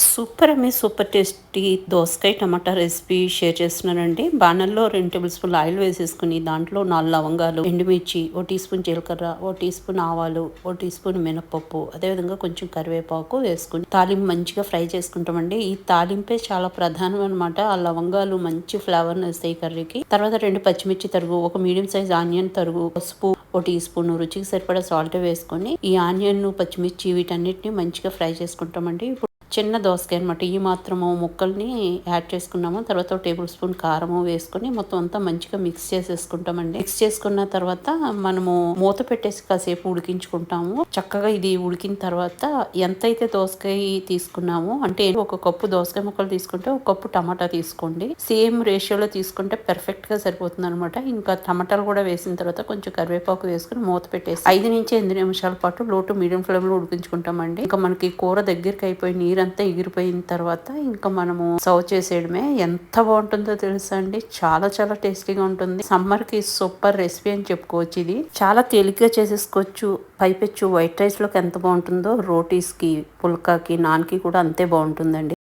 Super అమ్మే super tasty దోసకాయ టమాటా recipe share చేస్తున్నానండి. బాణల్లో రెండు టేబుల్ స్పూన్ ఆయిల్ వేసేసుకుని దాంట్లో నాలుగు లవంగాలు ఎండుమిర్చి ఓ టీ స్పూన్ జీలకర్ర ఓ టీ స్పూన్ ఆవాలు ఓ టీ స్పూన్ మినపప్పు అదేవిధంగా కొంచెం కరివేపాకు వేసుకుని తాలింపు మంచిగా ఫ్రై చేసుకుంటామండి. ఈ తాలింపే చాలా ప్రధానం అనమాట ఆ లవంగాలు మంచి ఫ్లేవర్ ఇస్తాయి కర్రీకి. తర్వాత రెండు పచ్చిమిర్చి తరుగు ఒక మీడియం సైజ్ ఆనియన్ తరుగు పసుపు ఓ టీ స్పూన్ రుచికి సరిపడా సాల్ట్ వేసుకొని ఈ ఆనియన్ పచ్చిమిర్చి వీటన్నిటిని మంచిగా ఫ్రై చేసుకుంటామండి. చిన్న దోసకాయ అనమాట ఈ మాత్రము ముక్కల్ని యాడ్ చేసుకున్నాము. తర్వాత టేబుల్ స్పూన్ కారము వేసుకొని మొత్తం అంతా మంచిగా మిక్స్ చేసేసుకుంటామండి. మిక్స్ చేసుకున్న తర్వాత మనము మూత పెట్టేసి కాసేపు ఉడికించుకుంటాము. చక్కగా ఇది ఉడికిన తర్వాత ఎంతైతే దోసకాయ తీసుకున్నామో అంటే ఒక కప్పు దోసకాయ ముక్కలు తీసుకుంటే ఒక కప్పు టమాటా తీసుకోండి. సేమ్ రేషియోలో తీసుకుంటే పర్ఫెక్ట్గా సరిపోతుంది అనమాట ఇంకా టమాటాలు కూడా వేసిన తర్వాత కొంచెం కరివేపాకు వేసుకుని మూత పెట్టేసి ఐదు నుంచి ఎనిమిది నిమిషాల పాటు లోటు మీడియం ఫ్లేమ్లో ఉడికించుకుంటామండి. ఇంకా మనకి కూర దగ్గరికి అయిపోయి నీరు నీరంతా ఎగిరిపోయిన తర్వాత ఇంకా మనము సర్వ్ చేసేయడమే ఎంత బాగుంటుందో తెలుసా అండి? చాలా చాలా టేస్టీగా ఉంటుంది. సమ్మర్కి సూపర్ రెసిపీ అని చెప్పుకోవచ్చు ఇది. చాలా తేలిగ్గా చేసేసుకోవచ్చు. పైపెచ్చు వైట్ రైస్లోకి ఎంత బాగుంటుందో రోటీస్కి పుల్కాకి నాన్కి కూడా అంతే బాగుంటుందండి.